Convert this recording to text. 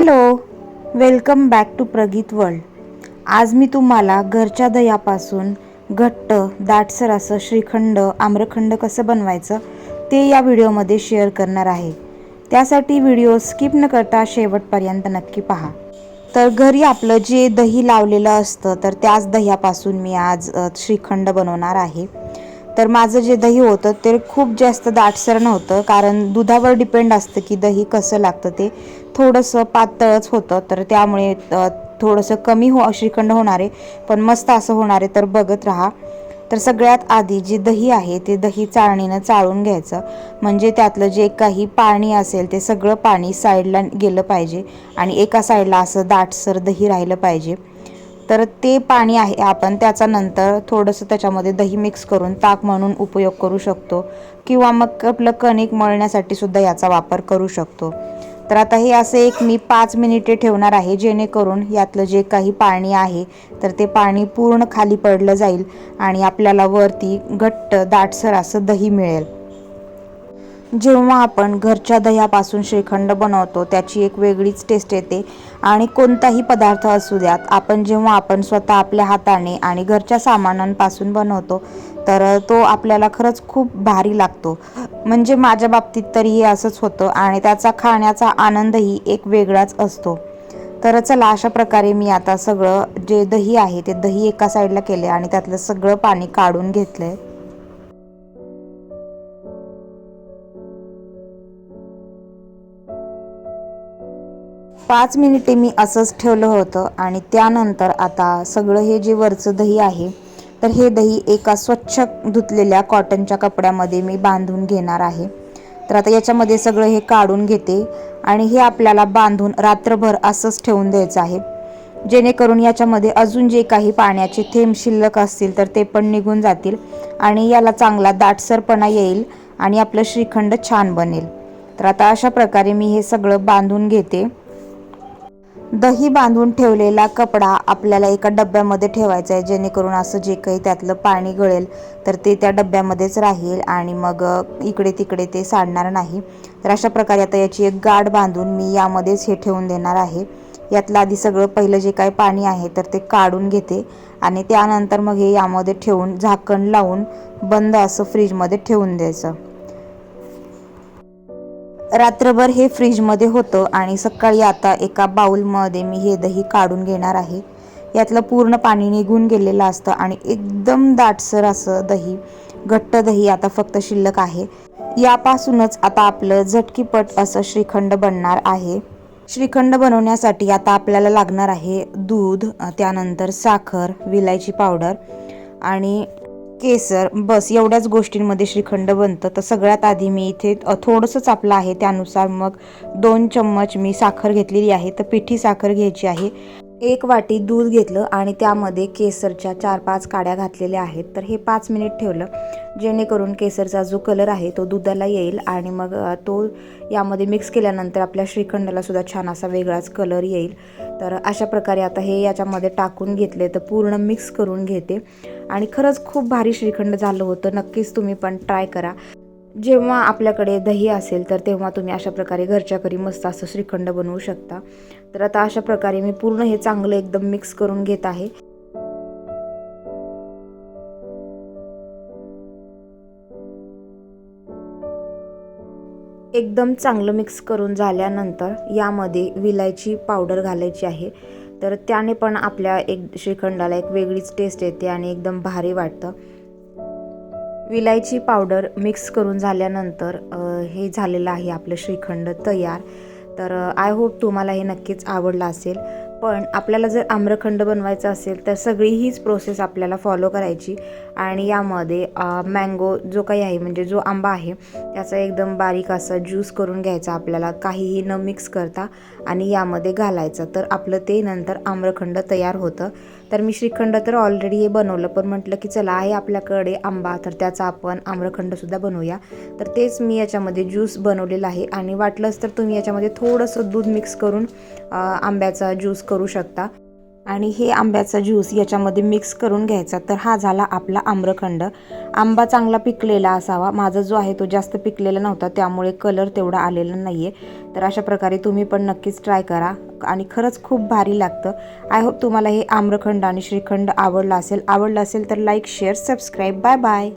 Hello welcome back to Pragit world. आज मी तुम्हाला घरच्या दह्यापासून घट्ट दाटसर असं श्रीखंड आम्रखंड कसं बनवायचं ते या व्हिडिओमध्ये शेअर करणार आहे. त्यासाठी व्हिडिओ स्किप न करता शेवटपर्यंत नक्की पहा. तर घरी आपलं जे दही लावलेलं असतं तर त्याच दह्यापासून मी आज श्रीखंड बनवणार आहे. तर माझं जे दही होतं ते खूप जास्त दाटसर नव्हतं कारण दुधावर डिपेंड असतं की दही कसं लागतं ते. थोडंसं पातळच होतं तर त्यामुळे थोडंसं कमी हो श्रीखंड होणारे पण मस्त असं होणार आहे तर बघत राहा. तर सगळ्यात आधी जे दही आहे ते दही चाळणीनं चाळून घ्यायचं. म्हणजे त्यातलं जे काही पाणी असेल ते सगळं पाणी साईडला गेलं पाहिजे. आणि एका साईडला असं दाटसर दही राहिलं पाहिजे. तर ते पाणी आहे आपण त्याचा नंतर थोडंसं त्याच्यामध्ये दही मिक्स करून ताक म्हणून उपयोग करू शकतो. किंवा मग आपलं कणिक मळण्यासाठी सुद्धा याचा वापर करू शकतो. तर आता हे असं एक मी पाच मिनिटे ठेवणार आहे जेणेकरून यातलं जे काही पाणी आहे तर ते पाणी पूर्ण खाली पडलं जाईल आणि आपल्याला वरती घट्ट दाटसर असं दही मिळेल. जेव्हा आपण घरच्या दह्यापासून श्रीखंड बनवतो त्याची एक वेगळीच टेस्ट येते. आणि कोणताही पदार्थ असू द्यात आपण जेव्हा आपण स्वतः आपल्या हाताने आणि घरच्या सामानांपासून बनवतो तर तो आपल्याला खरंच खूप भारी लागतो. म्हणजे माझ्या बाबतीत तरी हे असंच होतं आणि त्याचा खाण्याचा आनंदही एक वेगळाच असतो. तर चला अशा प्रकारे मी आता सगळं जे दही आहे ते दही एका साईडला केले आणि त्यातलं सगळं पाणी काढून घेतलं आहे पाच मिनिटे मी असंच ठेवलं होतं आणि त्यानंतर आता सगळं हे जे वरचं दही आहे तर हे दही एका स्वच्छ धुतलेल्या कॉटनच्या कपड्यामध्ये मी बांधून घेणार आहे. तर आता याच्यामध्ये सगळं हे काढून घेते आणि हे आपल्याला बांधून रात्रभर असंच ठेवून द्यायचं आहे. जेणेकरून याच्यामध्ये अजून जे काही पाण्याचे थेंब शिल्लक असतील तर ते पण निघून जातील आणि याला चांगला दाटसरपणा येईल आणि आपलं श्रीखंड छान बनेल. तर आता अशा प्रकारे मी हे सगळं बांधून घेते. दही बांधून ठेवलेला कपडा आपल्याला एका डब्यामध्ये ठेवायचा आहे जेणेकरून असं जे काही त्यातलं पाणी गळेल तर ते त्या डब्यामध्येच राहील आणि मग इकडे तिकडे ते सांडणार नाही. तर अशा प्रकारे आता याची एक गाठ बांधून मी यामध्येच हे ठेवून देणार आहे. यातलं आधी सगळं पहिलं जे काही पाणी आहे तर ते काढून घेते आणि त्यानंतर मग हे यामध्ये ठेवून झाकण लावून बंद असं फ्रीजमध्ये ठेवून द्यायचं. रात्रभर हे फ्रीजमध्ये होतं आणि सकाळी आता एका बाऊलमध्ये मी हे दही काढून घेणार आहे. यातलं पूर्ण पाणी निघून गेलेलं असतं आणि एकदम दाटसर असं दही घट्ट दही आता फक्त शिल्लक आहे. यापासूनच आता आपलं झटकीपट असं श्रीखंड बनणार आहे. श्रीखंड बनवण्यासाठी आता आपल्याला लागणार आहे दूध त्यानंतर साखर विलायची पावडर आणि केसर बस एवढ्याच गोष्टींमध्ये श्रीखंड बनतं. तर सगळ्यात आधी मी इथे थोडंसं चापलं आहे त्यानुसार मग दोन चम्मच मी साखर घेतलेली आहे. तर पिठी साखर घ्यायची आहे. एक वाटी दूध घेतलं आणि त्यामध्ये केसरच्या चार पाच काड्या घातलेल्या आहेत. तर हे पाच मिनिट ठेवलं जेणेकरून केसरचा जो कलर आहे तो दुधाला येईल आणि मग तो यामध्ये मिक्स केल्यानंतर आपल्या श्रीखंडाला सुद्धा छान असा वेगळाच कलर येईल. तर अशा प्रकारे आता हे याच्यामध्ये टाकून घेतले तर पूर्ण मिक्स करून घेते. आणि खरंच खूप भारी श्रीखंड झालं होतं. नक्कीच तुम्ही पण ट्राय करा. जेव्हा आपल्याकडे दही असेल तर तेव्हा तुम्ही अशा प्रकारे घरच्या घरी मस्त असं श्रीखंड बनवू शकता. तर आता अशा प्रकारे मी पूर्ण हे चांगलं एकदम मिक्स करून घेत आहे. एकदम चांगलं मिक्स करून झाल्यानंतर यामध्ये विलायची पावडर घालायची आहे. तर त्याने पण आपल्या एक श्रीखंडाला एक वेगळीच टेस्ट येते आणि एकदम भारी वाटतं. विलायची पावडर मिक्स करून झाल्यानंतर हे झालेलं आहे आपलं श्रीखंड तयार. तर आय होप तुम्हाला हे नक्कीच आवडलं असेल. पण आपल्याला जर आम्रखंड बनवायचं असेल तर सगळी हीच प्रोसेस आपल्याला फॉलो करायची. आणि यामध्ये मँगो जो काही आहे म्हणजे जो आंबा आहे त्याचा एकदम बारीक असा ज्यूस करून घ्यायचा आपल्याला. काहीही न मिक्स करता आणि यामध्ये घालायचं. तर आपलं ते नंतर आम्रखंड तयार होतं. तर मी श्रीखंड तर ऑलरेडी हे बनवलं. पण म्हटलं की चला आहे आपल्याकडे आंबा तर त्याचा आपण आम्रखंडसुद्धा बनवूया. तर तेच मी याच्यामध्ये ज्यूस बनवलेला आहे. आणि वाटलंच तर तुम्ही याच्यामध्ये थोडंसं दूध मिक्स करून आंब्याचा ज्यूस करू शकता. आणि हे आंब्याचा ज्यूस याच्यामध्ये मिक्स करून घ्यायचा. तर हा झाला आपला आम्रखंड. आंबा चांगला पिकलेला असावा. माझा जो आहे तो जास्त पिकलेला नव्हता त्यामुळे कलर तेवढा आलेला नाही आहे तर अशा प्रकारे तुम्ही पण नक्कीच ट्राय करा. आणि खरंच खूप भारी लागतं. आय होप तुम्हाला हे आम्रखंड आणि श्रीखंड आवडलं असेल. आवडलं असेल तर like share subscribe bye bye